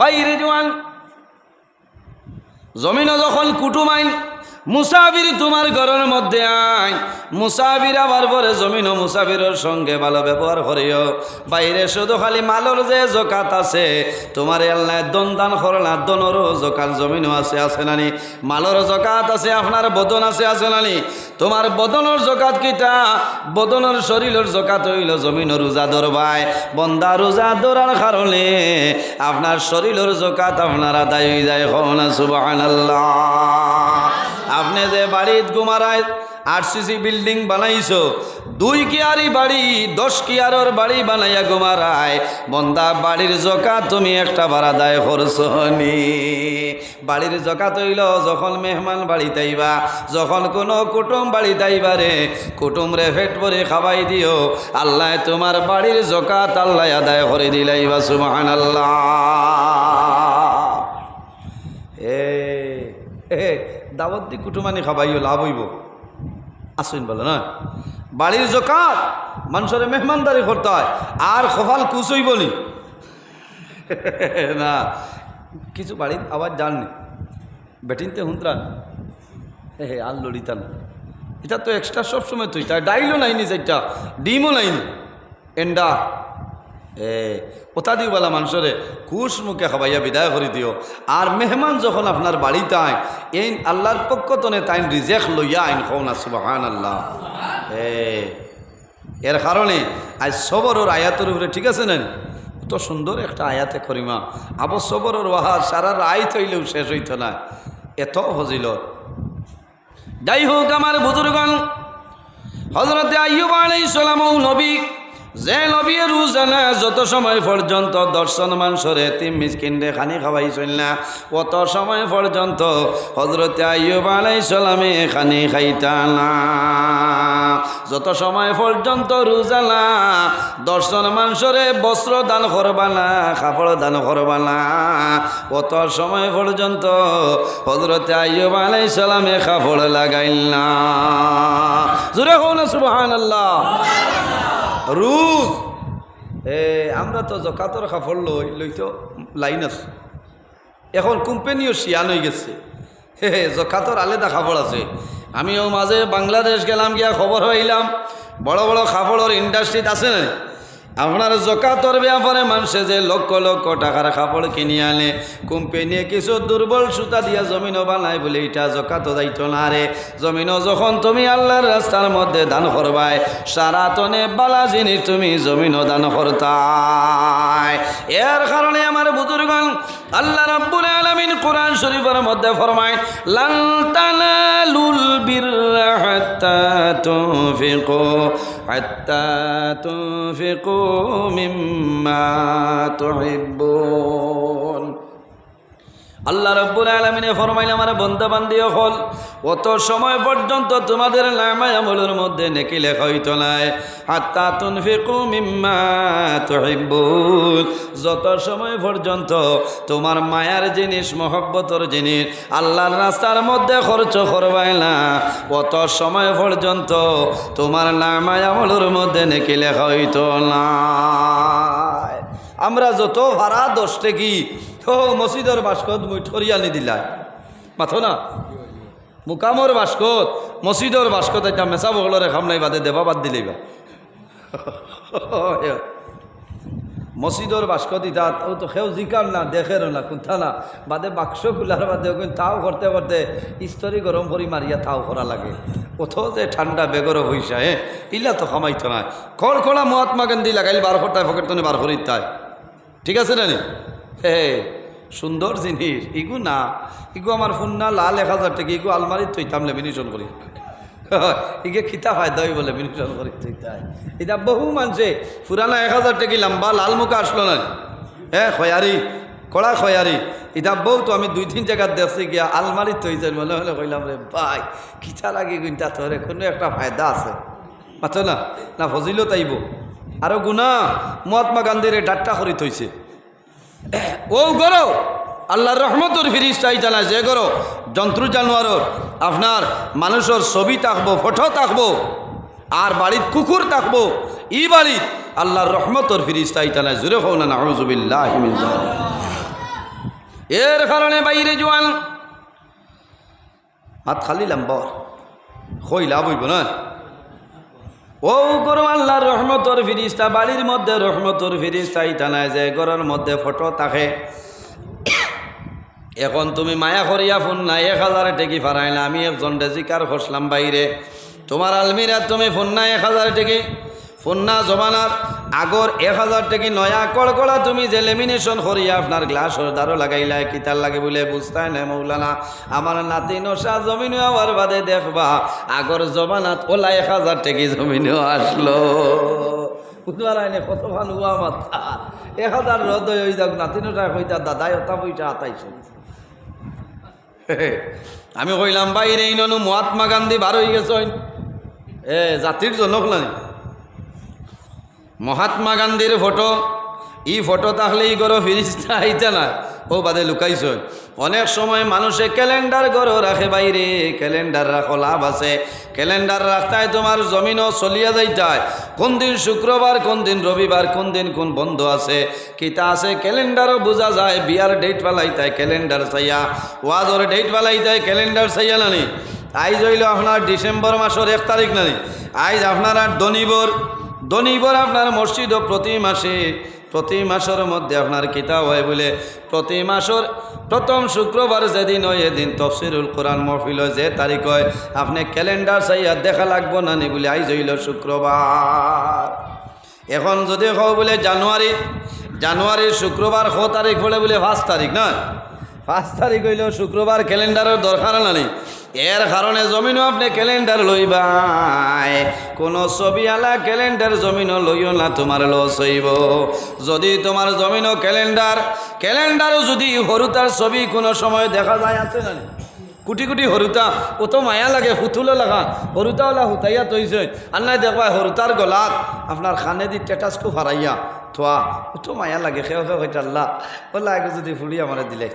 বাইরে জোয়ান। জমিনও যখন কুটুম আইন মুসাফির তোমার ঘরের মধ্যে আইন মুসাফির আবার পরে জমিন ও মুসাফিরের সঙ্গে ভালো ব্যবহার করিও। বাইরে শুধু খালি মালর যে জকাত আছে, তোমার এল্লাই দন দান করলা দনরও জকাত জমিনও আছে আছে নানি মালর জকাত আছে, আপনার বদন আছে আছে নানি তোমার বদনের জকাত কিটা? বদনের শরীরের জকাত হইল জমিন রোজা ধরবাই বন্দা রোজা ধরার কারণে আপনার শরীরের জকাত আপনার আদায় হয়ে যায় হনা সুবাহ আপনি যে বাড়িত গুমারায় আরসিসি বিল্ডিং বানাইছো, দুই কিয়ারি বাড়ি, দশ কিয়ারর বাড়ি বানাইয়া গুমারায়। বন্দা, বাড়ির জকা তুমি একটা ভাড়া দায় করছনি বাড়ির জকাত হইল যখন মেহমান বাড়িতে আইবা যখন কোনো কুটুম বাড়িতে আইবা রে, কুটুম রে ফেট ভরে খাওয়াই দিও। আল্লাহ তোমার বাড়ির জকাত আল্লাহ আদায় করে দিলাইবা সুবহান আল্লাহ এ দাওয়াত দি কুটুমানি খাবাইও লাভ হইব। আসুন বলে না বাড়ির জকাত, মানুষের মেহমানদারি করতে হয়, আর খফাল কুচই বলি না। কিছু বাড়ির আবার জাননি বেটিনতে হুঁতরা হে হে, আর লড়িতা না এটা তো এক্সট্রা সবসময় তুই, তাই ডাইলও নাইনি যেটা ডিমও নাইনি এন্ডা এ ওতা দিও বলা মানুষরে, কুশ মুখে খাবাইয়া বিদায় করে দিও। আর মেহমান যখন আপনার বাড়িতে আয় এই আল্লাহর পক্ষ তনে তাইন রিজেক লইয়া আইন খাও না সুবাহান আল্লাহ এ, এর কারণে আজ সবরের আয়াতের উপরে, ঠিক আছে না তো সুন্দর একটা আয়াতে করিমা। আবো সবরের ওয়াহা সারা রায় তৈলেও শেষ হইত না। এত হজিল যাই হোক, আমার বুজুর্গণ হজরতে আইয়ুব আলাইহিস সালামও নবী যে নবী রোজানা যত সময় পর্যন্ত দর্শন মাংসরে তিম মিসকিনরে খানি খাওয়াইছিল না। অত সময় পর্যন্ত হজরতে আইয়ুব আলাইহিস সালামে খানি খাইতা না। যত সময় পর্যন্ত রোজালা দর্শন মাংসরে বস্ত্র দান করবা না, কাপড় দান করবা না। অত সময় পর্যন্ত হজরতে আইয়ুব আলাইহিস সালামে কাপড় লাগাইল না। জোরে হোক না সুবহানাল্লাহ। রুজ এ, আমরা তো জকাতর কাপড় লই তো লাইন আছে। এখন কোম্পানিও শিয়ান হয়ে গেছে। হে হে জকাতর আলাদা খাফড় আছে। আমিও মাঝে বাংলাদেশ গেলাম গিয়া খবর হইলাম বড় বড় খাফড়ের ইন্ডাস্ট্রিত আছে না আপনার জকাতর ব্যাপারে মানুষে যে লক্ষ লক্ষ টাকার কাপড় কিনে আনে। কোম্পানিয়ে কিছু দুর্বল সুতা দিয়া জমিনও বানায় বলে এটা জকাত দায়িত্ব না রে। জমিনও যখন তুমি আল্লাহর রাস্তার মধ্যে দান করবাই সারা তনে বালা জিনিস তুমি জমিনও দান করতাই এর কারণে আমার বুজুর্গণ, আল্লাহ রাব্বুল আলামিন কোরআন শরীফের মধ্যে ফরমায়, লান তানালুল বিররা হাত্তা তুনফিকু হাত্তা তুনফিকু মিম্মা তুহিব্বুন আল্লাহ রব্বুল আলমিনে ফরমাইল আমার বন্ধা বান্দিও হল অত সময় পর্যন্ত তোমাদের নামায় আমলের মধ্যে নেকি লেখা হইত নাই। হাত্তা তুনফিকু মিম্মা যত সময় পর্যন্ত তোমার মায়ার জিনিস, মহব্বতর জিনিস আল্লাহর রাস্তার মধ্যে খরচ করবাই না, অত সময় পর্যন্ত তোমার নামায় আমলের মধ্যে নেকি লেখা হইত না। আমরা যত ভাড়া দশটে কি, ও মসজিদর বাস্কত মুই ঠরিয়া নি দিলা মাথো না? মুকামর বাস্কত, মসজিদর বাস্কত একটা মেসা বগলরে খাম নাই, বাদে দেবা বাদ দিলেই বা। মসজিদর বাস্কত ইতা ও তো সেও জিকার না দেখেরও না কোনটা না। বাদে বাক্স খোলার বাদে তাও করতে করতে স্তরি গরম করি মারিয়া তাও করা লাগে। কোথ যে ঠান্ডা বেগর হইসা হ্যাঁ ইলা তো খামাইতো না খড় খোলা মহাত্মা গান্ধী লাগাইলে বার করতায় ফকের তনে বার তাই ঠিক আছে না হে সুন্দর জিনিস। ইগু না, ইগু আমার ফোন না লাল এক হাজার টাকা, ইগু আলমারিত থইতাম লেমিনেশন করি। ইগে খিতা ফায়দা বলে মিনিশন করি থইতাই এটা বহু মানছে পুরানা এক হাজার টাকি লম্বা লাল মুখা আসলো না। হ্যাঁ খয়ারি কড়া খয়ারি এটা বউ তো আমি দুই তিন জায়গার দেখছি গিয়া আলমারিত থইছে মনে হলে কইলাম রে ভাই খিচা লাগি গুণটা তোরে, কোনো একটা ফায়দা আছে। মাথো না না ফজিলত আইব। আরও গুণা মহাত্মা গান্ধীর ডাট্টা করি থইছে ও গরো, আল্লাহর রহমতর ফিরিস্তাই জানা যে গরো জন্তু জানোয়ারর, আপনার মানুষের ছবি থাকব ফটো থাকব আর বাড়ির কুকুর থাকব ই বাড়িত আল্লাহর রহমতর ফিরিস্তাই জানা জুড়ে হও না নাউজুবিল্লাহ এর কারণে বাইরে জোয়ান, হাত খালি লাম্বর হই লাভ না। ও গরম আল্লাহর রহমতর ফিরিস্তা, বাড়ির মধ্যে রহমতর ফিরিস্তা নাই যে ঘরের মধ্যে ফটো থাকে। এখন তুমি মায়া করিয়া ফোন নাই, এক হাজার টেকি ফারাই না, আমি একজন রেজিকার খসলাম বাইরে। তোমার আলমিরা তুমি ফোন নাই, এক হাজার টেকি। ফোন না, জমানার আগর এক হাজার টেকি নয়া কড়কড়া তুমি যে লেমিনেশন করিয়া আপনার গ্লাস দারো লাগাইলাই কিতার লাগে বলে বুঝতাই না মৌলানা। আমার নাতি নশা জমিনও আবার বাদে দেখবা, আগর জমানাত ওলা এক হাজার টেকি জমিনও আসলো। উদারাইনে কত ভালো আমার এক হাজার রদ হয়ে যাক নাতিনটা কইতা দাদাই ওটা বইটা আতাইছে। আমি কইলাম, বাইরে ইননু মহাত্মা গান্ধী বার হয়ে গেছ এ, জাতির জনক নাই। মহাত্মা গান্ধীর ফটো। ই ফটো তাহলে ই গরো ফিরিস্তা আইতে না। ও বাদে লুকাইছ। অনেক সময় মানুষে ক্যালেন্ডার গরো রাখে বাইরে ক্যালেন্ডার রাখো লাভ আছে। ক্যালেন্ডার রাখতায় তোমার জমিনও চলিয়া যাইতায় কোন দিন শুক্রবার কোন দিন রবিবার কোন দিন কোন বন্ধ আছে। কিতা আছে ক্যালেন্ডারও বোঝা যায়। বিয়ার ডেট পালাইতায় ক্যালেন্ডার চাইয়া। ওয়াজর ডেট পালাইতায় ক্যালেন্ডার চাইয়া নানি। আইজ হইল আপনার ডিসেম্বর মাসের এক তারিখ নানি। আইজ আপনার আর দনিবর দনিবর আপনার মসজিদও প্রতি মাসে, প্রতি মাসের মধ্যে আপনার কিতাব হয় বলে, প্রতি মাসের প্রথম শুক্রবার যেদিন হয় এদিন তফসিরুল কোরআন মহফিল যে তারিখ হয়, আপনি ক্যালেন্ডার চাইয়া দেখা লাগবো না নি বলে আইজ হইল শুক্রবার। এখন যদি হও বলে জানুয়ারি জানুয়ারির শুক্রবার ছ তারিখ হলে বলে পাঁচ তারিখ না? পাঁচ তারিখ হইলেও শুক্রবার ক্যালেন্ডারের দরকার নাই এর কারণে জমিনও আপনি ক্যালেন্ডার লইবাই। কোন ছবি আলা ক্যালেন্ডার জমিনও লইও না, তোমার লস হইব। যদি তোমার জমিনও ক্যালেন্ডার ক্যালেন্ডারও যদি হরুতার ছবি কোনো সময় দেখা যায়, আছে না কুটি কুটি হরুতা, ও তো মায়া লাগে হুতুলো লাগা। হরুতা ওলা হুতাইয়া তৈছে। নাই দেখবা হরুতার গলাত, আপনার খানে দি টেটাসকো ফারাইয়া থোয়া। ও তো মায়া লাগে খেয়ে খেয়ে আল্লাহ ওলা আগে যদি ফুলি আমার দিলে।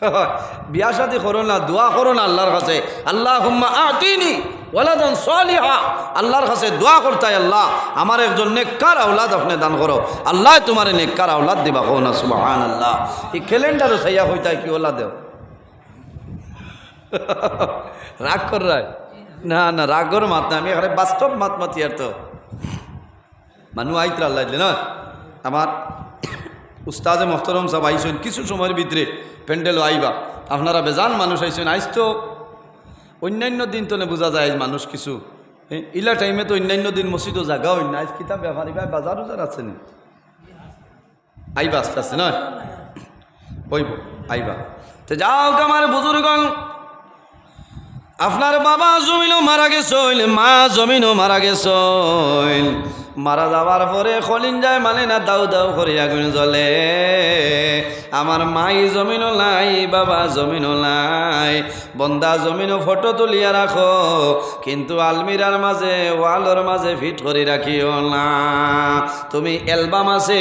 বিয়া শাদি করো না, দোয়া করো না আল্লাহর কাছে। আল্লাহ হুম্মা আতিনি ওলাদন সালিহা। আল্লাহর কাছে দোয়া করতাই আল্লাহ। আমার একজন নেককার আওলাদ আপনি দান করো। আল্লাহ তোমার নেককার আওলাদ দিবা কো না সুবহান আল্লাহ এই ক্যালেন্ডারও সাইয়া হইতাই কি ওলা দেও? রাগ কর না না, রাগর মাত না, আমি এখানে বাস্তব মাত মাতি আর তো। মানুষ আইতরা আল্লাহ দিলে না? আমার উস্তাজে মোহতরম সাহেব আইসেন, কিছু সময়ের ভিতরে প্যান্ডেলও আইবা। আপনারা বেজান মানুষ আইসেন, আইস তো অন্যান্য দিন তো বোঝা যায় মানুষ কিছু। ইলা টাইমে তো অন্যান্য দিন মসজিদও জাগা না আইজ কিতাব ব্যাপারী ভাই, বাজার উজার আছে নি? আইবা আস্তে আস্তে নয় হইব আইবা। তো যাও আমার বুজুর্গন আপনার বাবা জমিনও মারা গেছইল মা জমিনও মারা গেছইল মারা যাওয়ার পরে খলিন যায় মানে না দাউ দাউ করে আগুন জ্বলে। আমার মাই জমিনও নাই, বাবা জমিনও নাই, বন্দা জমিনও ফটো তুলিয়া রাখো, কিন্তু আলমিরার মাঝে, ওয়ালর মাঝে ফিট করে রাখিও না। তুমি অ্যালবাম আছে,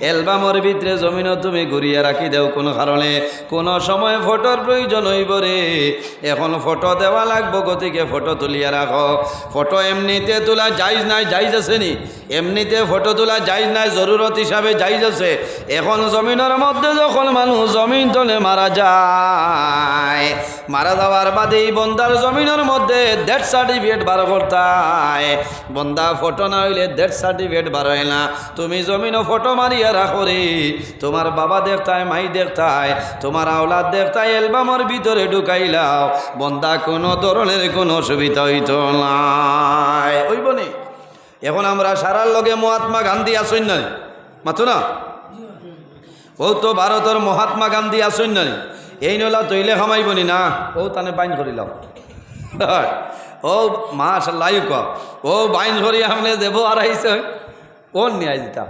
অ্যালবামের ভিতরে জমিনও তুমি ঘুরিয়া রাখি দেও কোনো কারণে। কোনো সময় ফটোর প্রয়োজন হইব রে। এখন ফটো দেওয়া লাগবো গতিকে ফটো তুলিয়া রাখো। ফটো এমনিতে তোলা যাইজ নাই, যাইজ আছে নি? এমনিতে ফটো তোলা যাইজ নাই, জরুরত হিসাবে যাইজ আছে। এখন জমিনের মধ্যে যখন মানুষ জমিন তলে মারা যায়, মারা যাওয়ার বাদে বন্দার জমিনের মধ্যে ডেথ সার্টিফিকেট বার করতায়। বন্দা ফটো না হইলে ডেথ সার্টিফিকেট বার হয় না। তুমি জমিনও ফটো মারিয়া রাখো রে। তোমার বাবা দেখতায়, মাই দেখতায়, তোমার আওলাদ দেখতায়, অ্যালবামের ভিতরে ঢুকাইলাও। বন্দা কোনো ধরনের কোনো অসুবিধা হইত নাই। ওইব নি এখন আমরা সারার লগে মহাত্মা গান্ধী আসইন না মাথো না? ও তো ভারতের মহাত্মা গান্ধী আসইন না এই নলা তৈলে খামাইবনি না ও তানে বাইন করিলাম ও মা লাইক ও বাইন ধরি আমনে দেব আর আইসে ও নিয়ে আই দিতাম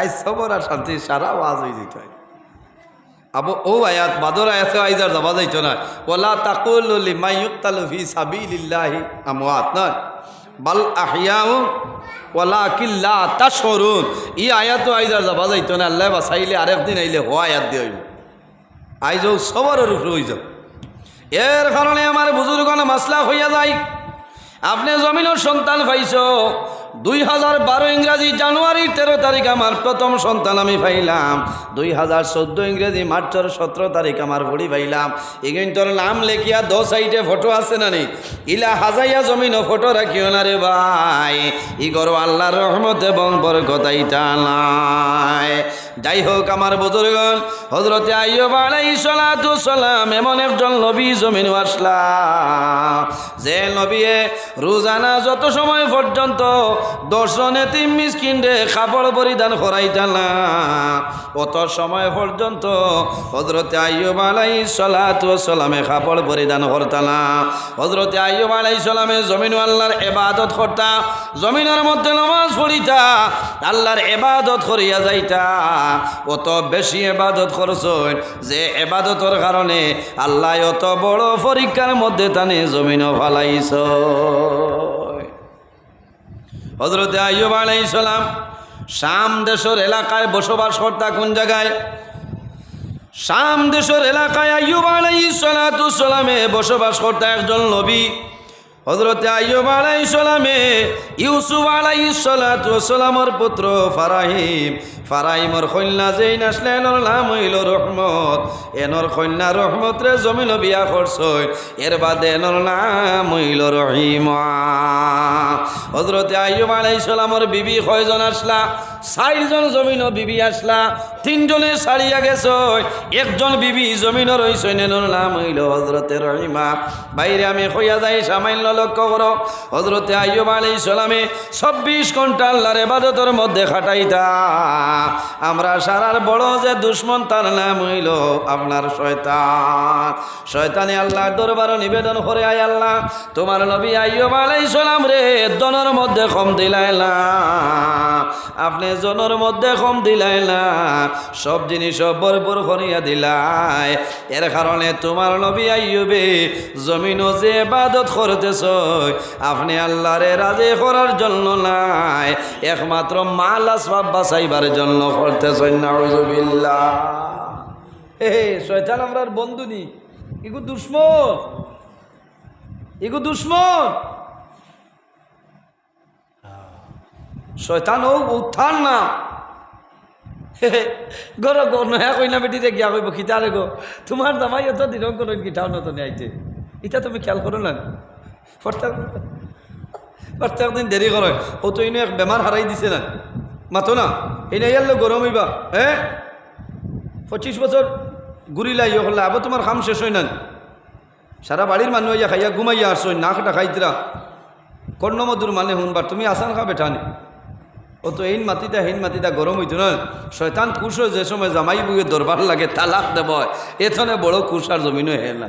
আইস সবর আর শান্তি, সারা ওয়াজ হয়ে দিত আবো, ও আয়াত, বাদর আয়াত আইজার যাবা যাইত না। ওলা তাকুল লিমা ইউক্তালু ফি সাবিলিল্লাহি আমওয়াত, নয়? বাল আহিয়াও ওলা কিল্লা তা সরুন ই আয়াত আইজার যাবা যাইতো না, আল্লাহ বাসাইলে আরেকদিন আইলে হো আয়াত দিয়ে হইব। আইজ সবার উপরে হইজ। এর কারণে আমার বুজুর্গণ মাসলা হইয়া যায়। আপনি জমিনের সন্তান পাইছ দুই হাজার বারো ইংরাজি জানুয়ারির তেরো তারিখ আমার প্রথম সন্তান আমি পাইলাম। দুই হাজার চোদ্দ ইংরেজি মার্চের সতেরো তারিখ আমার ভরি পাইলাম। এগিনটোর নাম লেখিয়া দশ সাইডে ফটো আছে না নি ইলা হাজাইয়া জমিন ফটো রাখিও না রে ভাই। ই করো আল্লাহর রহমত এবং বরকতাই টানায় যাই হোক আমার বুজুর্গন হজরতে আইয়ুব আলাইহিস সালাতু এমন একজন নবী জমিন আসলা যে নবীয়ে রোজানা যত সময় পর্যন্ত দর্শনে তিন মিসকিনরে কাপড় পরিধান করাইতাম না, অত সময় পর্যন্ত হজরতে আইয়ুব আলাইহিস সালাতু সালামে কাপড় পরিধান করতানা হজরতে আইয়ুব আলাইহিস সালামে জমিন আল্লাহর ইবাদত করতা জমিনের মধ্যে নামাজ পড়িতা, আল্লাহর এবাদত করিয়া যাইতা। অত বেশি এবাদত করছ যে এবাদতর কারণে আল্লাহ অত বড় পরীক্ষার মধ্যে তানে জমিন ফালাইছ। হজরতে আইয়ুব আলাইহিস সালাম শাম দেশের এলাকায় বসবাস করতা কোন জায়গায়? শাম দেশের এলাকায় আইয়ুব আলাইহিস সালাতু সালামে বসবাস করতা একজন নবী। হজরতে আইব আলাই সালামে ইউসুফ আলাই সালাত পুত্র ফারাহিম ফারাহিমর কন্যা যেই আসলে এনর নাম হইল রহমত। এনর কন্যা রহমত রে জমিল বিয়া করছই। এর বাদে এনর নাম হইল রহিমা। হজরতে আলাইহিস সালামর বিবি কয়জন আসলা? চারজন জমিন বিবি আসলা। তিনজনে ছাড়িয়া গেছ একজন বিবি জমিন রইছে নেনোর নাম হইল হজরতে রহিমা। বাইরে আমি হইয়া যাই, সামান্য লক্ষ্য করো। হজরতে আইয়ুব আলী সালামে চব্বিশ ঘণ্টা আল্লাহর এবাদতের মধ্যে খাটাইতা আমরা সারার বড় যে দুশ্মন, তার নাম হইল আপনার শয়তান। শয়তানে আল্লাহ দরবার নিবেদন করে, আয় আল্লাহ, তোমার নবী আইয়ুব আলাই সালাম রে দনের মধ্যে কম দিলাইলা আপনি জনের মধ্যে কম দিলাই না, সব জিনিস ভরপুর করিয়া দিলাই। এর কারণে তোমার নবী আইয়ুবে জমিনও যে বাদত করতেছ, আপনি আল্লাহরে রাজে করার জন্য নাই। একমাত্র মাল আসবাব বাঁচাইবার জন্য করতেছেন নাউজুবিল্লাহ। হে শয়তান বন্ধু নি ইগু দুশ্মন। ইগু দুশ্মন। শয়তান, ও, উত্থান না। গর নয়া কইনা বেটি রে, গিয়া কইব, খিতা গো তোমার জামাই অত দিন গিটাও নতুন আইতে। ইটা তুমি খেয়াল করো না। প্রত্যেক প্রত্যেক দিন দেরি করে ও তো এক বেমার হারাই দিছে না। মাতো না, এই নাই আল্লো গরম হইবা হ্যাঁ পঁচিশ বছর ঘুরিলাই হলে আবার তোমার খাম শেষ হয় না সারা বাড়ির মানুষ ইয়া খাইয়া ঘুমাইয়া আসছো না খাটা খাইতরা। কর্ণমধুর মানে শুনবার, তুমি আসান খা বেঠানি। ও তো এইন মাতিতা হেইন মাতিতা গরম হইতো না। শয়তান কুশো যে সময় জামাই বুয়ে দরবার লাগে, তালাক দেব এথনে বড় কুশার জমিনও হে না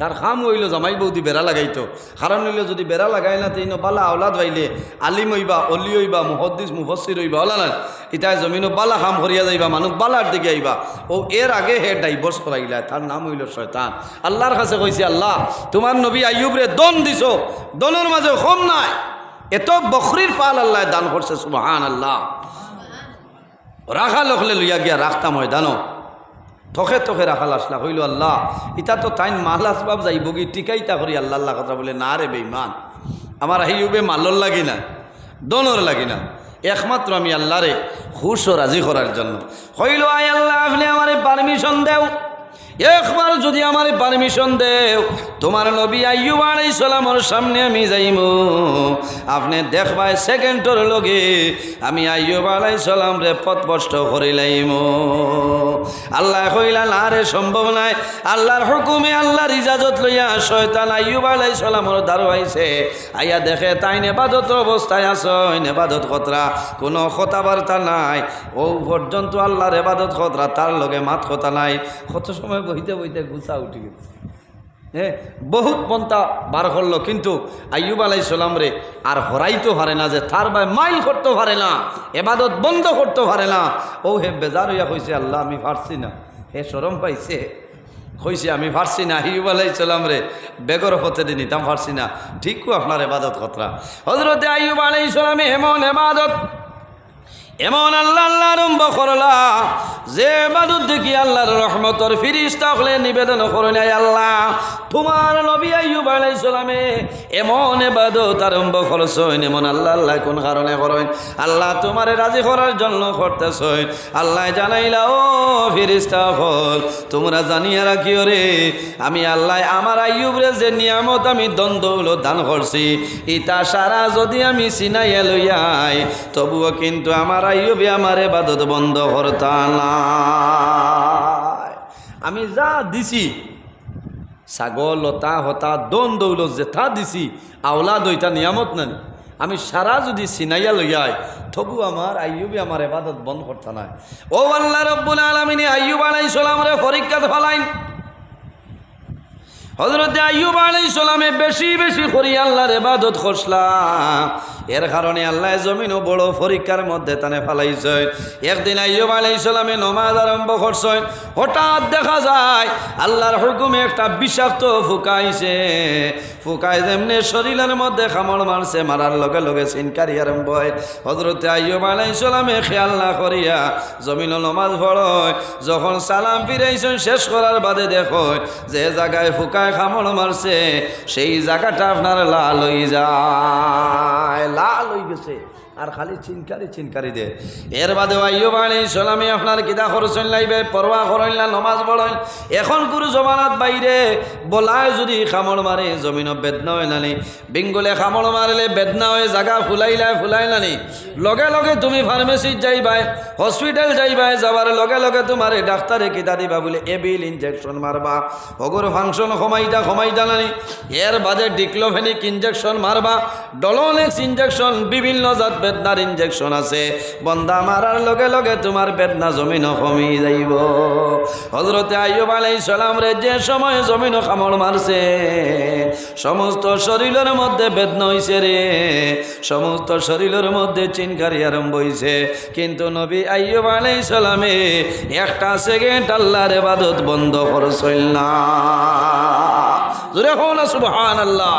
তার খাম হইল জামাই বৌদি বেড়া লাগাইতো। কারণ হইল যদি বেড়া লাগাই না তেইন বালা আওলাদ বাইলে আলিম হইবা অলি হইবা মুহদ্দিস মুফসির হইবা ওলা না ইতায় জমিনও বালা খাম করিয়া যাইবা মানুষ বালার দিকে আইবা। ও এর আগে হে ডাইভোর্স করাইলা তার নাম হইল শয়তান। আল্লাহর কাছে কইছে আল্লাহ তোমার নবী আইয়ুবরে দন দিছ দনের মাঝে কম নাই। এত বকরির পাল আল্লাহ দান করছে সুবাহান আল্লাহ রাখা লখলে লইয়া গিয়া রাখতাম ময়দানো থকে থকে রাখাল আসলা, হইল আল্লাহ। ইতা তো তাইন মাল আসবাব যাইব টিকাই তা করি আল্লাহ আল্লাহ কথা বলে, না রে বেইমান আমার হিউবে মালর লাগি না দনর লাগি না। একমাত্র আমি আল্লাহরে খুশ ও রাজি করার জন্য। হইল, আয় আল্লাহ, আপনি আমার পারমিশন দেও। একবার যদি আমার পারমিশন দেও, তোমার নবী আইয়ুব আলাই সালামর সামনে আমি যাইম। আপনি দেখবাই সেকেন্ডর লগে আমি আইয়ুব আলাই সালাম রে পথভষ্ট করিলাইম আল্লাহ কইলা, না রে, সম্ভব নাই। আল্লাহর হুকুমে আল্লাহর ইজাজত লইয়া শয়তান আইয়ুব আলাই সালামর দ্বারো আইছে আইয়া দেখে, তাই নেবাদত অবস্থায় আস নেবাদত খতরা। কোনো কথাবার্তা নাই। ও পর্যন্ত আল্লাহর এবাদত খতরা, তার লগে মাত কথা নাই। কত সময় বইতে বইতে গুছা উঠি গেছে। হ্যাঁ বহুত পন্থা বার করল, কিন্তু আইয়ুব আলাই সালাম রে, আর হরাইতে পারে না যে তার ভাই মাইল করতে পারে না, এবাদত বন্ধ করতে পারে না। ও হে, বেজার হইয়া কইছে, আল্লাহ, আমি পারছি না। হে সরম পাইছে? কইছে, আমি পারছি না। আইয়ুব আলাই সালাম রে, বেগর হতে দিনি তাম পারছি না। ঠিকও আপনার এবাদত খতরা। হজরতে আইয়ুব আলাই সালামে এমন এবাদত এমন আল্লাহ আল্লাহ আরম্ভ করলা। যে মানুষ দেখি আল্লাহর রহমতর ফিরিস্তা হলে নিবেদন করে নাই আল্লাহ। তোমার নবী আইয়ুব আলাইহিস সালামে এমন এবাদত আরম্ভ করছেন, এমন আল্লাহ আল্লাহ কোন কারণে করেন? আল্লাহ তোমারে রাজি করার জন্য করতেছেন। আল্লাহ জানাইলা, ও ফিরিস্তা হল, তোমরা জানিয়ে রাখিও রে, আমি আল্লাহ আমার আইয়ুবরে যে নিয়ামত আমি দ্বন্দ্ব দান করছি, ইতা সারা যদি আমি সিনাইয়া লইয়াই, তবুও কিন্তু আমার আইয়ুবে আমার এবাদত বন্ধ করতা না আমি যা দিছি, ছাগল, লতা, হতা, দন, দৌলত যেথা দিছি আওলা দইটা নিয়ামত নানি আমি সারা যদি সিনাইয়া লইয়াই তবু আমার আইয়ুবি আমার এবাদত বন্ধ করতে নাই। ও আল্লাহ রব্বুল আলমিনী, আইয়ুব আলাইহিস সালামরে পরীক্ষাত ফলাইন। হজরত আইয়ুব আলাই সালামে বেশি বেশি করি আল্লাহর এবাদত করসলাম এর কারণে আল্লাহ জমিনও বড় পরীক্ষার মধ্যে তানে ফালাইছে একদিন আইয়ুব আলাই সালামে নমাজ আরম্ভ করছে হঠাৎ দেখা যায় আল্লাহর হুকুমে একটা বিষাক্ত ফুকাইছে ফুকাই যেমনি শরীরের মধ্যে খামড় মারছে, মারার লগে লগে চিনকারি আরম্ভ হয়। হজরতে আইয়ুব আলাই সালামে খেয়াল না করিয়া জমিনও নমাজ পড়য়। যখন সালাম ফিরাইছেন, শেষ করার বাদে দেখো যে জায়গায় ফুকায় খামড় মারছে সেই জায়গাটা আপনার লাল হয়ে যায় লাল হয়ে গেছে। আর খালি চিনকারি চিনকারি দে। এর বাদে আইয়ুব আলাইহিস সালামে আপনার কিতা করছেন লাইবে, পরোয়া করেন না, নমাজ পড়েন। এখন গুরু জমানাত বাইরে, বলায় যদি খামড় মারে জমিন বেদনা হয় নানি। বিঙ্গলে খামড় মারলে বেদনা হয়ে, জাগা ফুলাইলাই ফুলাই নানি। লগে লগে তুমি ফার্মেসিত যাইবাই, হসপিটাল যাইবাই, যাবার লগে লগে তোমার ডাক্তারে কিতা দিবা বলে, এবিল ইনজেকশন মারবা। অগর ফাংশন কমাইতা কমাইতা নানি। এর বাদে ডিক্লোফেনিক ইনজেকশন মারবা, ডলোনেক্স ইনজেকশন বিভিন্ন জাত বেদনার ইনজেকশন আছে। বন্দা মারার লগে লগে তোমার বেদনা জমিন কমি যাইব। হজরতে আইয়ুব আলাইহিস সালাম রে যে সময় জমিন খামড় মারছে, সমস্ত শরীরের মধ্যে বেদনা হইছে রে। সমস্ত শরীরের মধ্যে চিনকারি আরম্ভ হইছে। কিন্তু নবী আইয়ুব আলাইহিস সালামে একটা সেকেন্ড আল্লাহর ইবাদত বন্ধ করছিল না। জোরে হো না সুবহানাল্লাহ।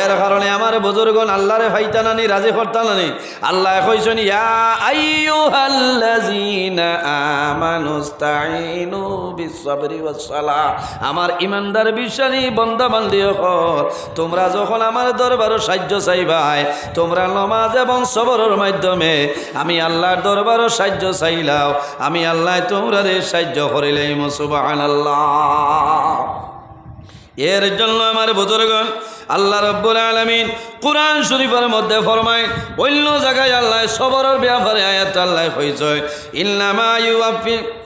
এর কারণে আমার বুজুর্গন আল্লাহরে ফাইতানানি রাজি করতানানি আল্লাহ কইছেন, ইয়া আইয়ুহাল্লাযীনা আমানুস্তাঈনু বিসসাবরি ওয়াসসালাহ। আমার ইমানদার বিশ্বাসী বান্দা বান্দি হল তোমরা যখন আমার দরবারে সাহায্য চাইবাই, তোমরা নমাজ এবং সবরের মাধ্যমে আমি আল্লাহর দরবারও সাহায্য চাইলাও। আমি আল্লাহ তোমরা সাহায্য করিলেই সুবহানাল্লাহ। এর জন্য আমার বুজুর্গন আল্লাহ রব্বুল আলমিন কোরআন শরীফের মধ্যে ফরমায়, অন্য জায়গায় আল্লাহ সবরের ব্যাপারে আয়াত আল্লাহ হয়েছে ইল্লামা ইউআফি ইউআফা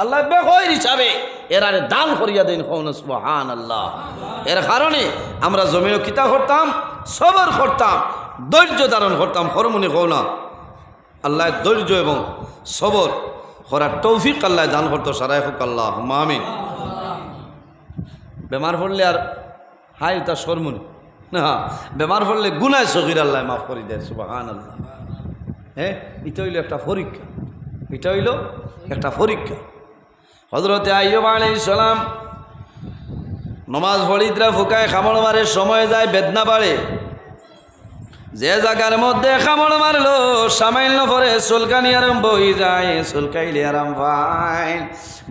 আল্লাহ বেগৈর হিসাবে এরারে দান করিয়া দিন হন সুবহান আল্লাহ এর কারণে আমরা জমিও কিতা করতাম, সবর করতাম, ধৈর্য ধারণ করতাম, হরমুনি হও না। আল্লাহ ধৈর্য এবং সবর করার তৌফিক আল্লাহ দান করতো, সারাই হোক আল্লাহ মামিন বেমার পড়লে আর হাই তা শর্মুনি। না, বেমার পড়লে গুনায় সগির আল্লাহ মাফ করে দেয় সুবাহান আল্লাহ হ্যাঁ এটা হইল একটা পরীক্ষা। এটা হইল একটা পরীক্ষা। হজরতে আইব আলাইহিস সালাম নমাজ ফরিদরা ফুকায় খামড় মারের সময় যায় বেদনা বাড়ে। যে জায়গার মধ্যে খামড় মারলো, সামান্য পরে সুলকানি আরম্ভ হয়ে যায় সুলকাইলে আরাম পায়।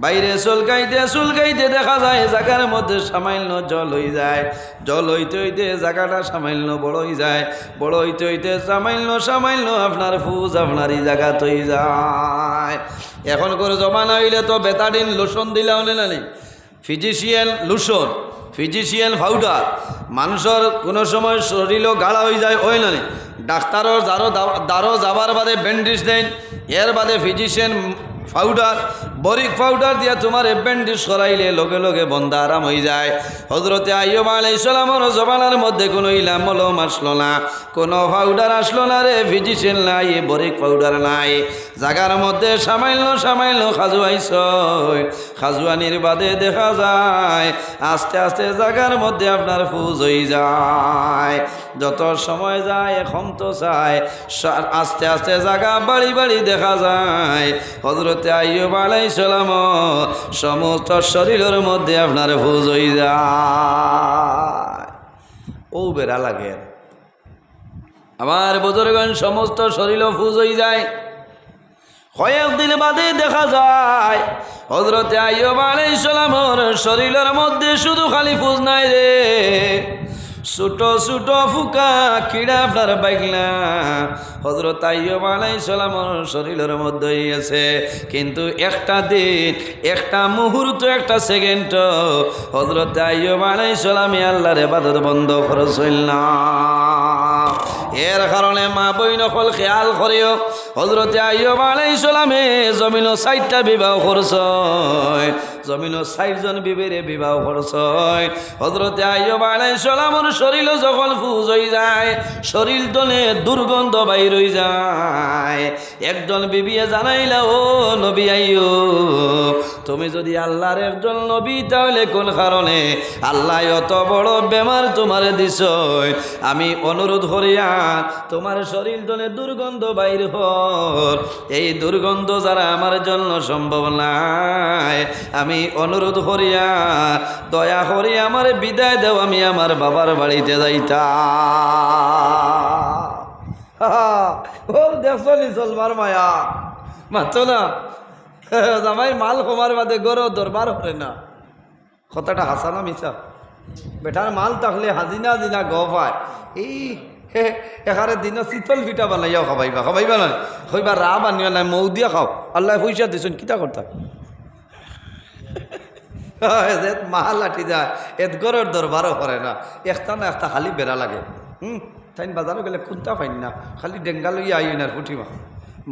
বাইরে সুলকাইতে সুলকাইতে দেখা যায় জায়গার মধ্যে সামান্য জল হয়ে যায়। জল হইতে হইতে জায়গাটা সামান্য বড় হয়ে যায়। বড় হইতে হইতে সামান্য সামান্য আপনার ফুজ আপনার এই জায়গা তৈ যায়। এখন করে জমানা হইলে তো বেতাডিন লোশন দিলে অনে না ফিজিশিয়াল লুশন। ফিজিশিয়াল ফাউডার মানুষের কোনো সময় শরীরও গাড়া হয়ে যায় ওই নয় ডাক্তারর যারও দারো যাবার বাদে ব্যান্ডেজ দেন। এর বাদে ফিজিশিয়ান পাউডার বরিক পাউডার দিয়া তোমার ব্যান্ডেজ করাইলে লগে বন্ধা আরাম হয়ে যায়। হজরতে আইয়ব আলাইসালামর জবানার মধ্যে কোনো ইলাম মলম আসলো না। কোনো পাউডার আসলো না রে ফিজিশিয়ান নাই, বরিক পাউডার নাই। জাগার মধ্যে সামাইল সামাইল খাজু আইস খাজুয়ানির বাদে দেখা যায়, আস্তে আস্তে জাগার মধ্যে আপনার ফুজ হয়ে যায়। যত সময় যায়, এখন তো চায় আস্তে আস্তে জাগা বাড়ি বাড়ি দেখা যায়। হজরতে আইয়ুব আলাইসালাম সমস্ত শরীরের মধ্যে আপনার ফুজ হয়ে যায়। ও বেড়া লাগে। আমার বুজুর্গণ, সমস্ত শরীর ফুজ হয়ে যায়। কয়েকদিন বাদে দেখা যায় হজরতে আইয়ব আলাইসালামর শরীরের মধ্যে শুধু খালি ফুজ নাই রে। ছোট ছোট ফুকা কিড়া আপনার বাইকলা হজরত আইয়ব আলাইসালামর শরীরের মধ্যে আছে। কিন্তু একটা দিন, একটা মুহূর্ত, একটা সেকেন্ড হজরত আইয়ব আলাইসালামে আল্লাহর এবাদত বন্ধ হইল না। এর কারণে মা বই নকল খেয়াল করিও হজরতে আইয়ব আলাইসালামে জমিন চারটা বিবাহ করছ। জমিন চারজন বিবেরে বিবাহ করছ হজরতে আইয়ব আলাইসালামর শরীর যখন ফুজ হয়ে যায়, শরীর দলে দুর্গন্ধ বাইর হয়ে যায়। একজন বিবিয়ে জানাইলা, ও নবী আইয়ো তুমি যদি আল্লাহর একজন নবী, তাহলে কোন কারণে? আল্লাহ অত বড় বেমার তোমার দিছ আমি অনুরোধ করিয়া তোমার শরীর দলে দুর্গন্ধ বাইর হর এই দুর্গন্ধ যারা আমার জন্য সম্ভব নাই। আমি অনুরোধ করিয়া, দয়া করি আমার বিদায় দেও, আমি আমার বাবার বাড়িতে যাইতা ও দেখছ নি চলবার মায়া। মাতো না জামাই, মাল কমার বাদে গরো দরবার হবে না। কথাটা হাসা না মিশা বেটার মাল থাকলে হাজিনা হাজিনা গ পায় এই এখানে দিন শীতল পিঠা বানাইয়াও খাবাইবা খাবাইবা না হইবা রা বানিও না মৌ দিয়া খাও। আল্লাহ পয়সা দিছুন, কিতা করতা? এত যায়, এত গরের দরবারও করে না। একটা না একটা খালি বেড়া লাগে। হুম? তাই বাজারও গেলে কোনটা পাইন না। খালি ডেঙ্গা লইয়া আই না ফুটিমা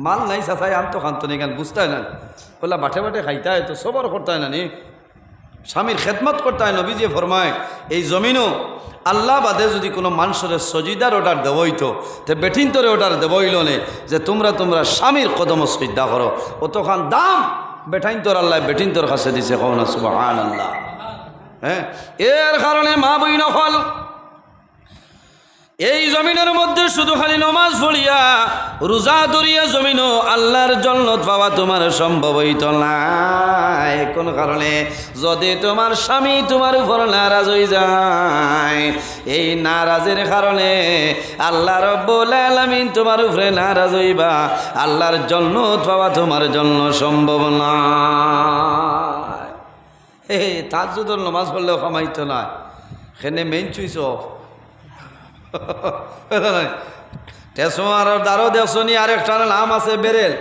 মাল নাই সাথাই আনতো খানতো নেই গান বুঝতাই না ওলা বাটে বাটে খাইতে হয় তো, সবার করতে না নি। স্বামীর খেদমত করতে হয় নবীজি ফরমায়, এই জমিনও আল্লাহ বাদে যদি কোনো মানুষের সজিদার অর্ডার দেব হইতো তো বেঠিন তোরে অর্ডার দেব হইল নে, যে তোমরা তোমরা স্বামীর কদম শ্রদ্ধা করো। অতখান দাম বেঠাইন তোর আল্লাহ, বেঠিন তোর কাছে দিছে কৌনা সুবাহ আল্লাহ হ্যাঁ? এর কারণে মা বই নফল। এই জমিনের মধ্যে শুধু খালি নমাজ পড়িয়া রোজা ধরিয়া জমিন আল্লাহর জন্নত পাওয়া তোমার সম্ভব হইত নাই কোন কারণে? যদি তোমার স্বামী তোমার উপর নারাজ হয়ে যায়, এই নারাজের কারণে আল্লাহ রব্বুল তোমার উপরে নারাজ হইবা, আল্লাহর জন্নত পাওয়া তোমার জন্য সম্ভব না। হে তার যদি নমাজ পড়লেও কামাইতো না। সেনে মেইন চুইস অফ টেসমার দ্বারও দেখছনি, আরেকটার নাম আছে বেরেল।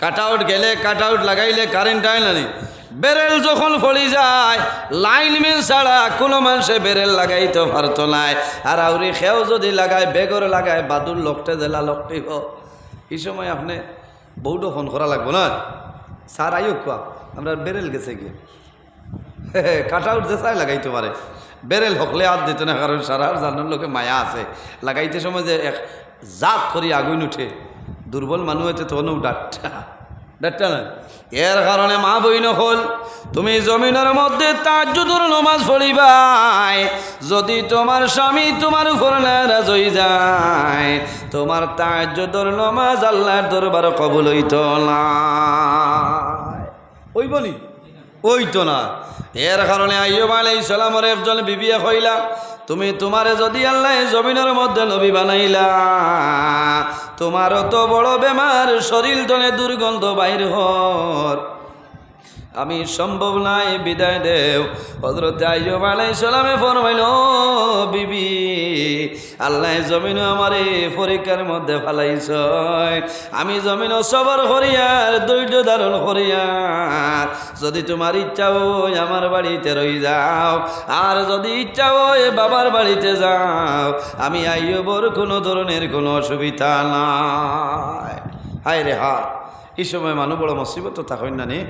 কাট আউট গেলে কাট আউট লাগাইলে কারেন্ট হয় না নি। বেরেল যখন ফলি যায় লাইনম্যান ছাড়া কোনো মানুষে বেরেল লাগাইতে পারতো নাই আর আউরি খেও যদি লাগায়, বেগর লাগায়, বাদুর লোকটে জেলা লোকটি হোক এই সময় আপনি বহুটো ফোন করা লাগবো না? স্যার আইও কোয়া, আমরা বেরেল গেছে গিয়ে। কাট আউট যে লাগাইতে পারে। বেরেল হকলে হাত দিত না, কারণ সারা জানার লোকে মায়া আছে। লাগাইতে সময় যে এক জাত করি আগুন উঠে, দুর্বল মানুষ হয়েছে তখনও ডাট্টা ডাট্টা না এর কারণে মা বইন হল, তুমি জমিনের মধ্যে তাজ্জুদুর নমাজ পড়িবাই। যদি তোমার স্বামী তোমার উপর নারাজ হয়ে যায়, তোমার তাজ্জুদুর নমাজ আল্লাহর দরবার কবুল হইত না। ওই বলি। ওই তো না। এর কারণে আইয়ব আলাই সালামর একজন বিবিয়ে হইলা তুমি তোমারে যদি আল্লাহ জমিনের মধ্যে নবী বানাইলা, তোমারও তো বড় বেমার, শরীর তলে দুর্গন্ধ বাইর হর। আমি সম্ভব নাই, বিদায় দেও। হজরত আইয়ব আলাই সালামে ফরমাইল "ও বিবি, আল্লাহ জমিন আমার পরীক্ষার মধ্যে ফালাইছ আমি জমিন সবর করিয়ার, ধৈর্য ধারণ করিয়ার। যদি তোমার ইচ্ছা হয় আমার বাড়িতে রই যাও। আর যদি ইচ্ছা হয় বাবার বাড়িতে যাও। আমি আইয়বর কোনো ধরনের কোনো অসুবিধা নাই। হায় রে হা এই সময় মানুষ বড় মুসিবত থাকেন না নি?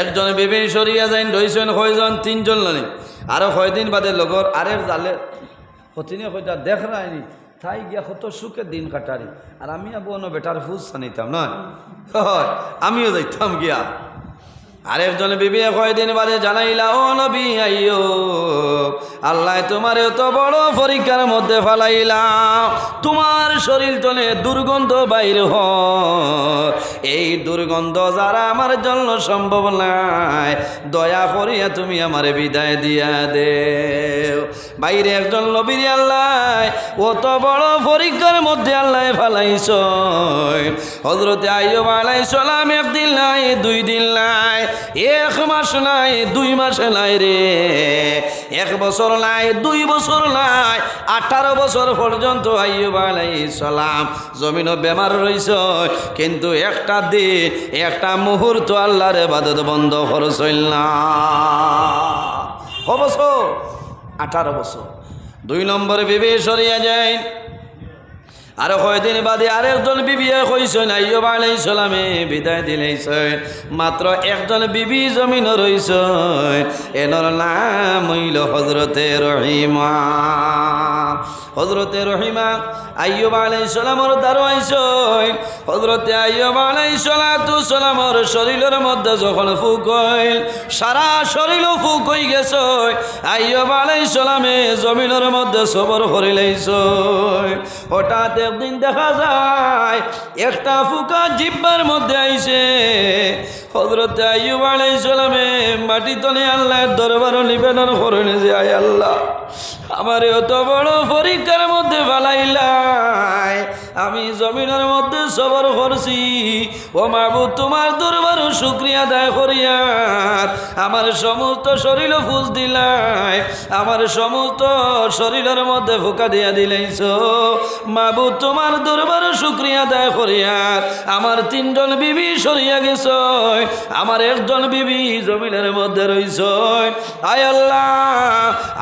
একজন বিবি সরিয়া যাইন, রইছেন কয়জন? তিনজন লানি আরও কয়দিন বাদে লগর আরেক জালে সতিনে কয়টা দেখ রায়নি তাই গিয়া কত সুখে দিন কাটারি আর আমি আবু অন্য বেটার ফুজ সানিতাম নয় আমিও যাইতাম গিয়া। আরেকজন বিবি কয়দিন বাদে জানাইলা, ও নবী, আইয়ো, আল্লাহ তোমার এত বড় পরীক্ষার মধ্যে ফালাইলাম তোমার শরীর তলে দুর্গন্ধ বাইর হ এই দুর্গন্ধ যারা আমার জন্য সম্ভব নাই, দয়া করিয়া তুমি আমার বিদায় দিয়া দেও। বাইরে একজন নবীর আল্লাহ অত বড় পরীক্ষার মধ্যে আল্লাহ ফালাইছ হজরতে আইয়ুব আলাই সালাম একদিন নাই, দুই দিন নাই এক মাস নাই, দুই মাস নাই রে। এক বছর নাই, দুই বছর নাই, আঠারো বছর পর্যন্ত আলাই সালাম জমিন বেমার রইছ। কিন্তু একটা দিন, একটা মুহূর্ত আল্লাহর বাদত বন্ধ খরচ না। বছর? আঠারো বছর। দুই নম্বরে বিবে সরিয়া যায় আরও কয়দিন বাদে আরেকজন বিবি কইছেন আইয়ব আলাই সালামে বিদায় দিলেছেন মাত্র একজন বিবি জমিন রইছেন এনর নাম হইল হজরতে রহিমা। হজরতে রহিমা আইয়ব আলাই সালামর দ্বারা আইসই হজরতে আইয়ব আলাই সালাতু সালামর শরীরের মধ্যে যখন ফুক সারা শরীর ফুক হই গেছ। আইয়ব আলাই সালামে জমিনের মধ্যে সবর করিলেছ হঠাৎ একদিন দেখা যায়, একটা ফুকা জিব্বার মধ্যে আইসে হজরত আইয়ুব আলাইসালামে মাটি তলে আল্লাহর দরবার নিবেদন করেন যে আয় আল্লাহ। আমার অত বড় পরীক্ষার মধ্যে ফালাইলাই। আমি জমিনের মধ্যে সবর করছি। ও মাবু তোমার দরবার শুক্রিয়া দায় করিয়ার আমার সমস্ত শরীর ফুস দিলাই। আমার সমস্ত শরীরের মধ্যে ফুকা দিয়া দিলাইছ। মাবু তোমার দরবার শুক্রিয়া দায় করিয়ার আমার তিনজন বিবি সরিয়া গেছ। আমার একজন বিবি জমিনের মধ্যে রইছ। আয় আল্লাহ,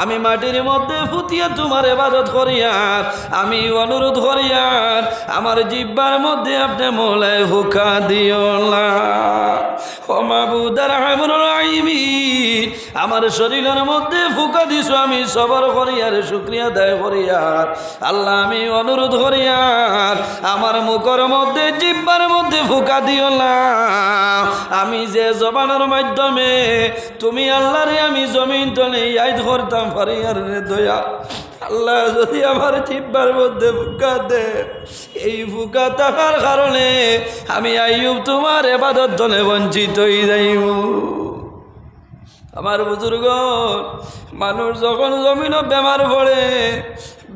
আমি মাটির মধ্যে ফুটিয়া তোমার এবাদত করিয়ার আমি অনুরোধ করিয়ার আমার জিব্বার মধ্যে আপনি মোলায় হুকা দিও না। আমার শরীরের মধ্যে ফুকা দিছো, আমি সবর করিয়ার শুক্রিয়া দেয় করিয়ার আল্লাহ, আমি অনুরোধ করিয়ার আমার মুখর মধ্যে, জিব্বার মধ্যে ফুকা দিও না। আমি যে জবানের মাধ্যমে, তুমি আল্লাহরে আমি জমিন তলে ইয়াদ করতাম, ফারিয়ার রে দয়া আল্লাহ যদি আমার জিব্বার মধ্যে ফুকা দে, এই ফুকা থাকার কারণে আমি আইয়ুব তোমার এবাদত দলে বঞ্চিত হয়ে যাইব। আমার বুজুর্গ মানুষ যখন জমিন বেমার পড়ে,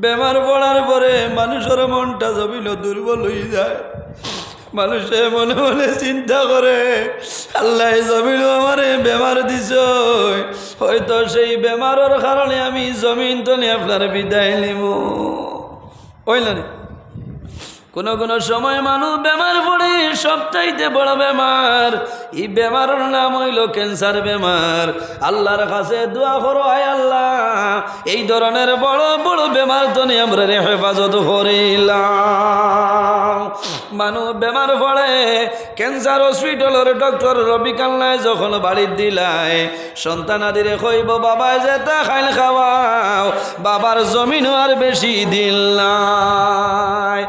বেমার পড়ার পরে মানুষের মনটা জমিন দুর্বল হয়ে যায়। মানুষে মনে মনে চিন্তা করে, আল্লাহ জমিন আমারে বেমার দিছ। হয়তো সেই বেমারের কারণে আমি জমিন তো নিয়ে আপনার বিদায় নিব ওই না? কোনো কোনো সময় মানুষ বেমার পড়ে, সবচাইতে বড় বেমার। এই বেমারের নাম হইল ক্যান্সার বেমার। আল্লাহর কাছে দোয়া করো আয় আল্লাহ। এই ধরনের বড় বড় বেমার তো নিয়ে আমরা হেফাজত করিলাম। মানুষ বেমার পড়ে, ক্যান্সার হসপিটালের ডক্টর রবি কান্নায় যখন বাড়ির দিলায়, সন্তান আদিরে কইব, বাবা যেটা খাইল খাওয়াও, বাবার জমিন আর বেশি নাই।